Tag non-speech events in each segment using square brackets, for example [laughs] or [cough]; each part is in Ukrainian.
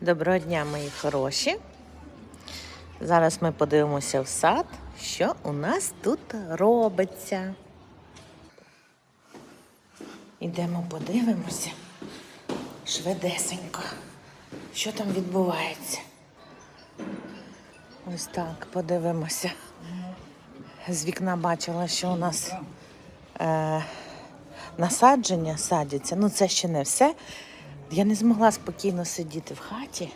Доброго дня, мої хороші. Зараз ми подивимося в сад, що у нас тут робиться. Ідемо подивимося швидесенько, що там відбувається. Ось так, подивимося. З вікна бачила, що у нас е, насадження садяться. Ну, це ще не все. Я не змогла спокійно сидіти в хаті,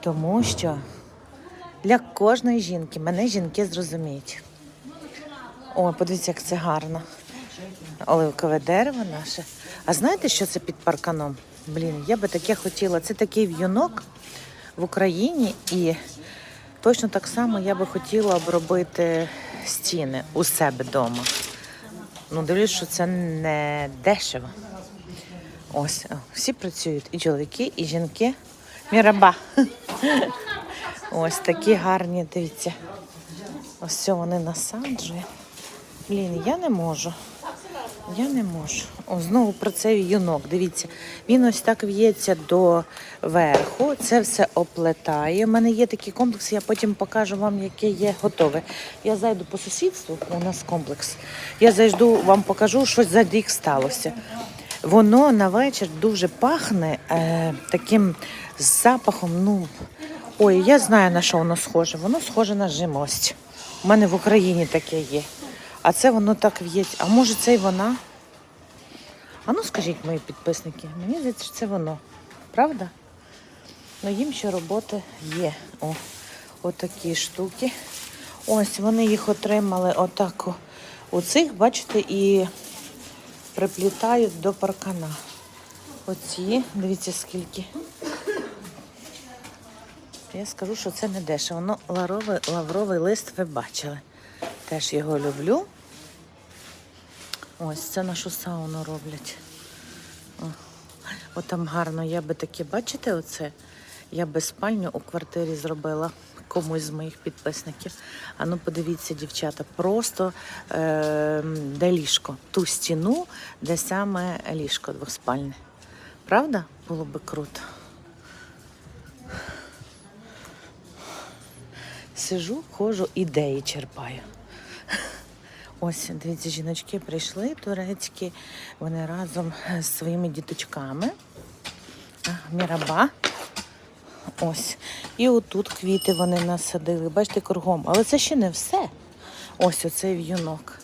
тому що для кожної жінки мене жінки зрозуміють. О, подивіться, як це гарно. Оливкове дерево наше. А знаєте, що це під парканом? Блін, я би таке хотіла. Це такий в'юнок в Україні, і точно так само я би хотіла обробити стіни у себе вдома. Ну, дивлюсь, що це не дешево. Ось, всі працюють, і чоловіки, і жінки. Міраба. [laughs] Ось такі гарні, дивіться. Ось це вони насаджують. Блін, я не можу. Я не можу. О, знову про цей юнок. Дивіться, він ось так в'ється до верху. Це все оплетає. У мене є такий комплекс, я потім покажу вам, яке є готове. Я зайду по сусідству, у нас комплекс. Я зайду, вам покажу, що за рік сталося. Воно на вечір дуже пахне е, таким запахом. Ну, ой, я знаю на що воно схоже. Воно схоже на жимость. У мене в Україні таке є. А це воно так в'ється. А може це й вона? А ну скажіть, мої підписники, мені здається, що це воно. Правда? Ну їм ще роботи є. О, отакі штуки. Ось вони їх отримали отак у цих, бачите, і приплітають до паркана. Оці, дивіться скільки. Я скажу, що це не дешево. Ну, лавровий, лавровий лист ви бачили. Теж його люблю. Ось це нашу сауну роблять. О, там гарно, я би таке, бачите, оце? Я би спальню у квартирі зробила комусь з моїх підписників. А ну подивіться, дівчата, просто е, де ліжко. Ту стіну, де саме ліжко двоспальне. Правда? Було би круто. Сижу, ходжу, ідеї черпаю. Ось, дивіться, жіночки прийшли турецькі. Вони разом з своїми діточками. Міраба. Ось. І отут квіти вони насадили. Бачите, кругом. Але це ще не все. Ось оцей в'юнок.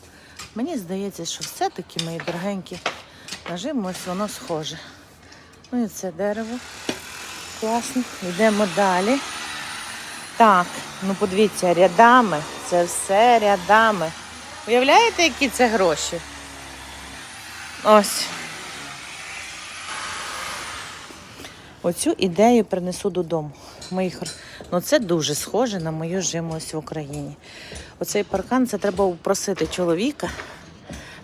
Мені здається, що все-таки, мої дорогенькі, нажим, ось воно схоже. Ну і це дерево. Класно. Йдемо далі. Так, ну подивіться, рядами. Це все рядами. Уявляєте, які це гроші? Ось. Оцю ідею принесу додому. Моїх... Ну, це дуже схоже на мою жимость в Україні. Оцей паркан це треба попросити чоловіка,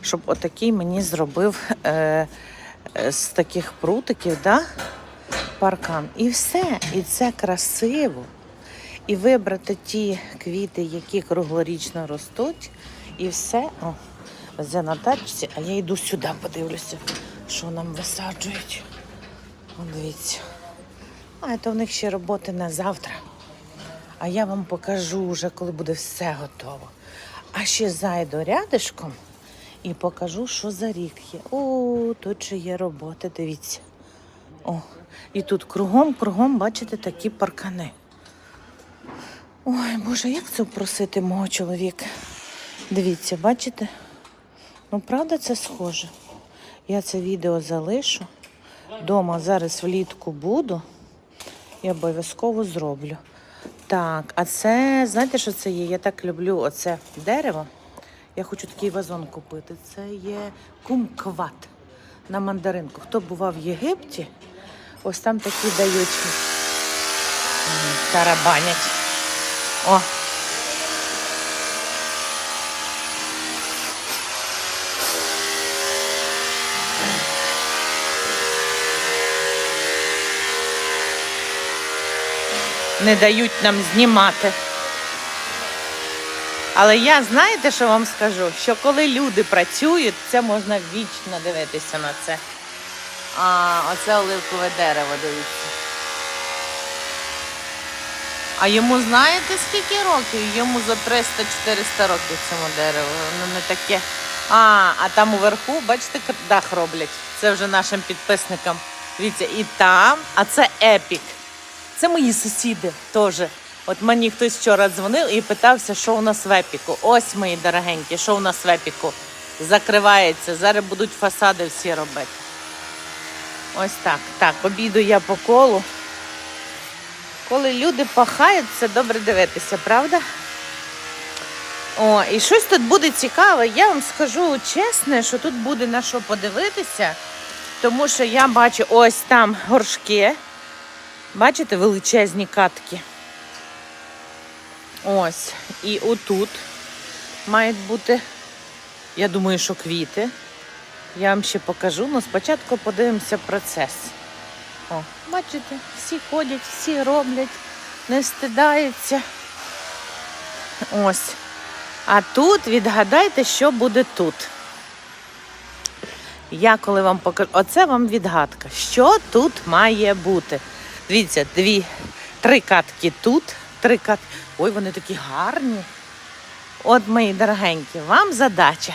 щоб отакий мені зробив е, е, з таких прутиків, да? паркан. І все. І це красиво. І вибрати ті квіти, які круглорічно ростуть, і все. О, везе на тачці, а я йду сюди, подивлюся, що нам висаджують. Дивіться. А це в них ще роботи на завтра. А я вам покажу вже, коли буде все готово. А ще зайду рядишком і покажу, що за рік є. О, тут ще є роботи, дивіться. О, і тут кругом, кругом, бачите, такі паркани. Ой, Боже, як це просити мого чоловіка? Дивіться, бачите? Ну, правда, це схоже. Я це відео залишу. Дома зараз влітку буду і обов'язково зроблю. Так, а це, знаєте, що це є? Я так люблю оце дерево. Я хочу такий вазон купити. Це є кумкват на мандаринку. Хто бував в Єгипті, ось там такі дають тарабанять. О. Не дають нам знімати. Але я знаєте, що вам скажу? Що коли люди працюють, це можна вічно дивитися на це. А, оце оливкове дерево, дивіться. А йому знаєте скільки років? Йому за 300-400 років цьому дереву. Воно не таке. А, а там уверху, бачите, дах роблять. Це вже нашим підписникам. Дивіться, і там, а це епік. Це мої сусіди теж. От мені хтось вчора дзвонив і питався, що у нас в епіку. Ось мої дорогенькі, що у нас в епіку. Закривається. Зараз будуть фасади всі робити. Ось так. Так, обіду я по колу. Коли люди пахають, це добре дивитися, правда? О, і щось тут буде цікаве. Я вам скажу чесно, що тут буде на що подивитися, тому що я бачу ось там горшки. Бачите, величезні катки. Ось. І отут мають бути, я думаю, що квіти. Я вам ще покажу, але спочатку подивимося процес. О, бачите, всі ходять, всі роблять, не стидаються. Ось. А тут відгадайте, що буде тут. Я коли вам покажу, оце вам відгадка. Що тут має бути? Дивіться, дві, три катки тут, три катки. Ой, вони такі гарні. От, мої дорогенькі, вам задача.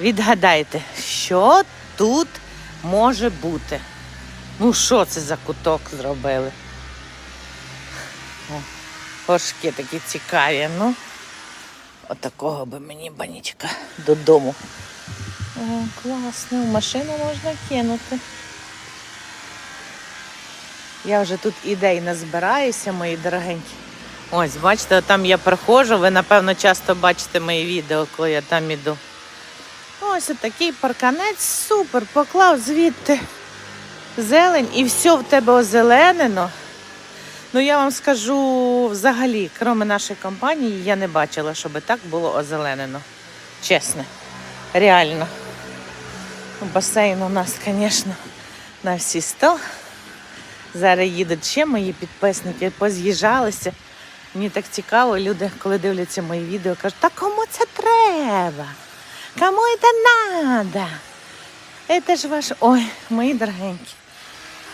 Відгадайте, що тут може бути. Ну, що це за куток зробили? Горшки такі цікаві, ну. Отакого би мені банічка додому. О, класно, в машину можна кинути. Я вже тут ідей назбираюся, мої дорогенькі. Ось, бачите, там я приходжу, ви, напевно, часто бачите мої відео, коли я там іду. Ось такий парканець, супер, поклав звідти зелень і все в тебе озеленено. Ну, я вам скажу взагалі, крім нашої компанії, я не бачила, щоб так було озеленено. Чесно, реально. Басейн у нас, звісно, на всі сто. Зараз їдуть ще мої підписники, поз'їжджалися. Мені так цікаво, люди, коли дивляться мої відео, кажуть, та кому це треба? Кому це треба? Це ж ваш. Ой, мої дорогенькі.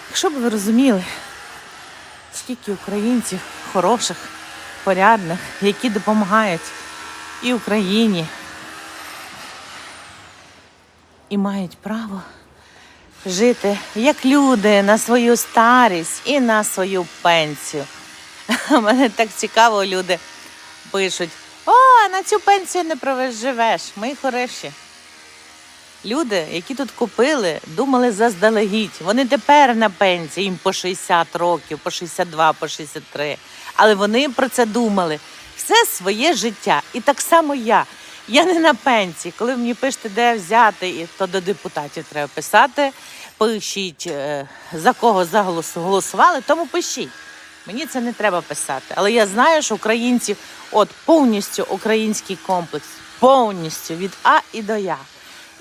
Якщо б ви розуміли, скільки українців хороших, порядних, які допомагають і Україні, і мають право жити як люди на свою старість і на свою пенсію. [laughs] Мене так цікаво, люди пишуть: о, на цю пенсію не провеживеш. Мої хороші. Люди, які тут купили, думали заздалегідь. Вони тепер на пенсії, їм по 60 років, по 62, по 63. Але вони про це думали все своє життя. І так само я. Я не на пенсії. Коли мені пишете, де взяти, то до депутатів треба писати. Пишіть, е, за кого заголосували, тому пишіть. Мені це не треба писати. Але я знаю, що українці, от повністю український комплекс, повністю від А і до Я.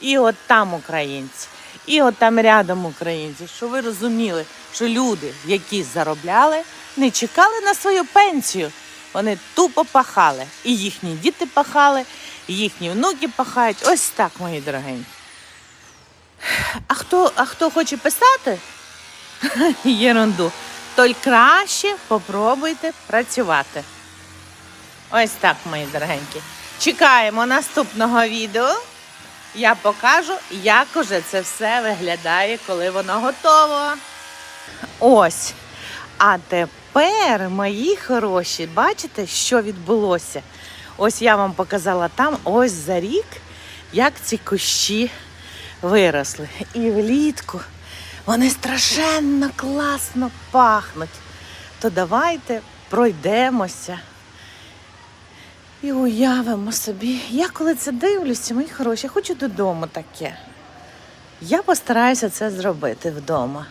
І от там українці, і от там рядом українці. Що ви розуміли, що люди, які заробляли, не чекали на свою пенсію. Вони тупо пахали. І їхні діти пахали, і їхні внуки пахають. Ось так, мої дорогенькі. А хто, а хто хоче писати [laughs] єрунду, то краще попробуйте працювати. Ось так, мої дорогенькі. Чекаємо наступного відео. Я покажу, як уже це все виглядає, коли воно готово. Ось. А тепер, мої хороші, бачите, що відбулося? Ось я вам показала там, ось за рік, як ці кущі виросли. І влітку вони страшенно класно пахнуть. То давайте пройдемося. І уявимо собі, я коли це дивлюся, мої хороші, я хочу додому таке. Я постараюся це зробити вдома.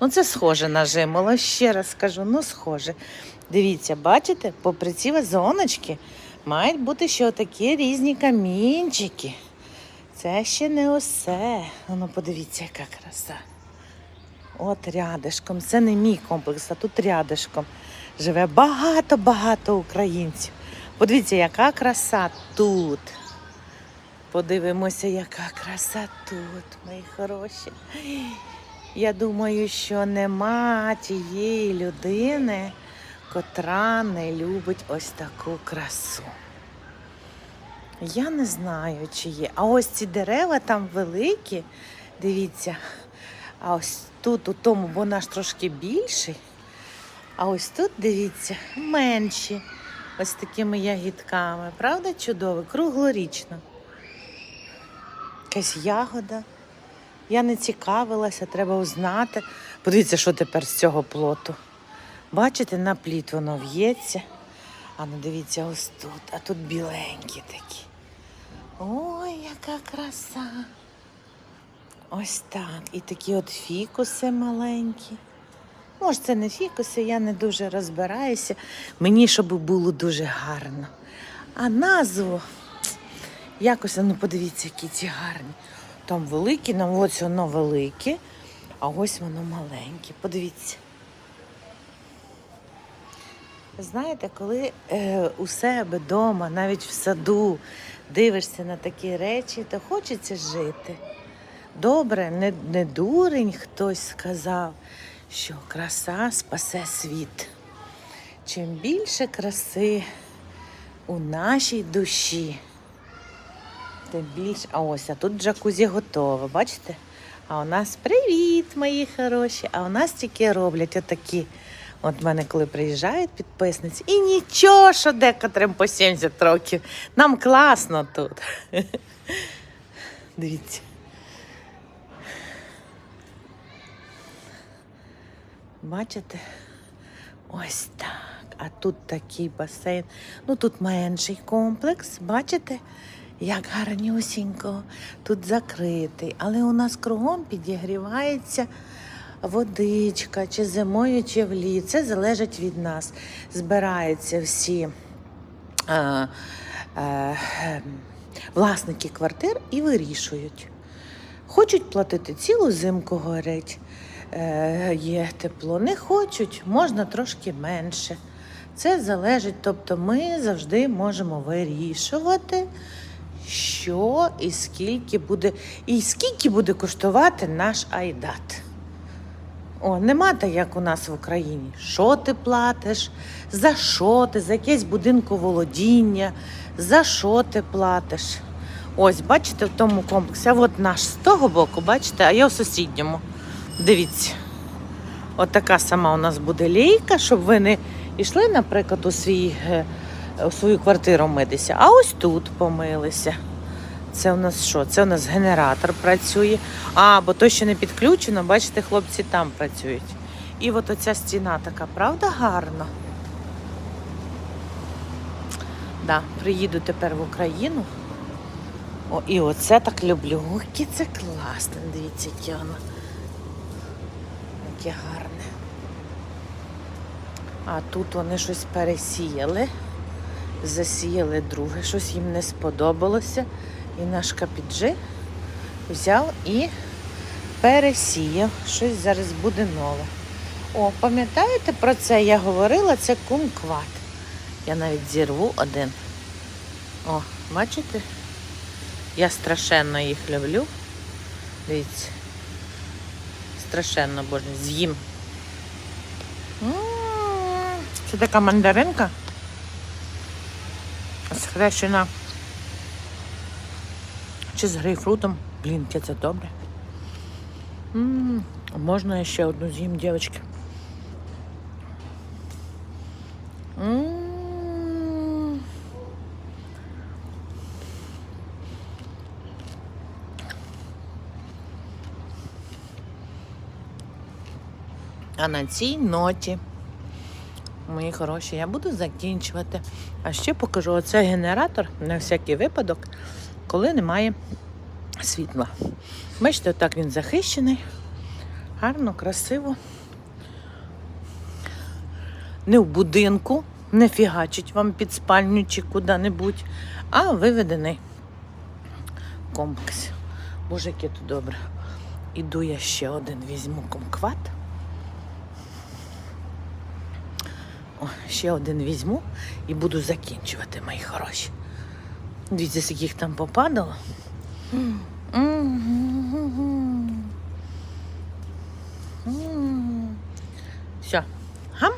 Ну, це схоже на жимоло, ще раз скажу, ну схоже. Дивіться, бачите, попри ці вазоночки мають бути ще такі різні камінчики. Це ще не усе. Ну, подивіться, яка краса. От рядишком. Це не мій комплекс, а тут рядишком живе багато-багато українців. Подивіться, яка краса тут. Подивимося, яка краса тут, мої хороші. Я думаю, що нема тієї людини котра не любить ось таку красу. Я не знаю, чи є. А ось ці дерева там великі. Дивіться. А ось тут, у тому, бо наш трошки більший. А ось тут, дивіться, менші. Ось такими ягідками. Правда, чудово? Круглорічно. Якась ягода. Я не цікавилася, треба узнати. Подивіться, що тепер з цього плоту. Бачите, на пліт воно в'ється. А ну дивіться, ось тут, а тут біленькі такі. Ой, яка краса. Ось так. І такі от фікуси маленькі. Може, це не фікуси, я не дуже розбираюся. Мені, щоб було дуже гарно. А назву якось, ну подивіться, які ці гарні. Там великі, ну ось воно велике, а ось воно маленьке. Подивіться. Знаєте, коли е, у себе вдома, навіть в саду, дивишся на такі речі, то хочеться жити. Добре, не, не дурень хтось сказав, що краса спасе світ. Чим більше краси у нашій душі, тим більше. А ось, а тут джакузі готове, бачите? А у нас привіт, мої хороші. А у нас тільки роблять отакі. От в мене, коли приїжджають підписниці, і нічого, що декотрим по 70 років. Нам класно тут. Дивіться. Бачите? Ось так. А тут такий басейн. Ну тут менший комплекс, бачите? Як гарнюсінько, тут закритий, але у нас кругом підігрівається водичка, чи зимою, чи вліт. Це залежить від нас. Збираються всі е, е, власники квартир і вирішують. Хочуть платити цілу зимку горить, е, є тепло. Не хочуть, можна трошки менше. Це залежить, тобто ми завжди можемо вирішувати, що і скільки буде, і скільки буде коштувати наш айдат. О, нема так, як у нас в Україні. Що ти платиш, за що ти, за якесь будинковолодіння, за що ти платиш. Ось, бачите, в тому комплексі. А от наш з того боку, бачите, а я в сусідньому. Дивіться. От така сама у нас буде лейка, щоб ви не йшли, наприклад, у, свій, е, у свою квартиру митися, а ось тут помилися. Це у нас що? Це у нас генератор працює. А, бо то ще не підключено, бачите, хлопці там працюють. І от оця стіна така, правда, гарна? Да, приїду тепер в Україну. О, і оце так люблю. Яке це класне. Дивіться, яке воно. Яке гарне. А тут вони щось пересіяли, засіяли друге, щось їм не сподобалося. І наш капіджи взяв і пересіяв. Щось зараз буде нове. О, пам'ятаєте про це? Я говорила, це кумкват. Я навіть зірву один. О, бачите? Я страшенно їх люблю. Дивіться. Страшенно боже, з'їм. Це така мандаринка. Схрещена. Чи з грейпфрутом. Блін, яке це добре. м можна я ще одну з'їм, дівчатки? М. А на цій ноті, Мої хороші, я буду закінчувати. А ще покажу оце генератор на всякий випадок, коли немає світла. Бачите, отак він захищений. Гарно, красиво. Не в будинку, не фігачить вам під спальню чи куди-небудь, а виведений комплекс. Боже, яке тут добре. Іду я ще один візьму комкват. О, ще один візьму і буду закінчувати, мої хороші. Дивіться, з яких там попадало. Все. Гам.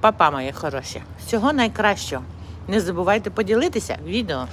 Папа, мої хороші. Всього найкращого. Не забувайте поділитися відео.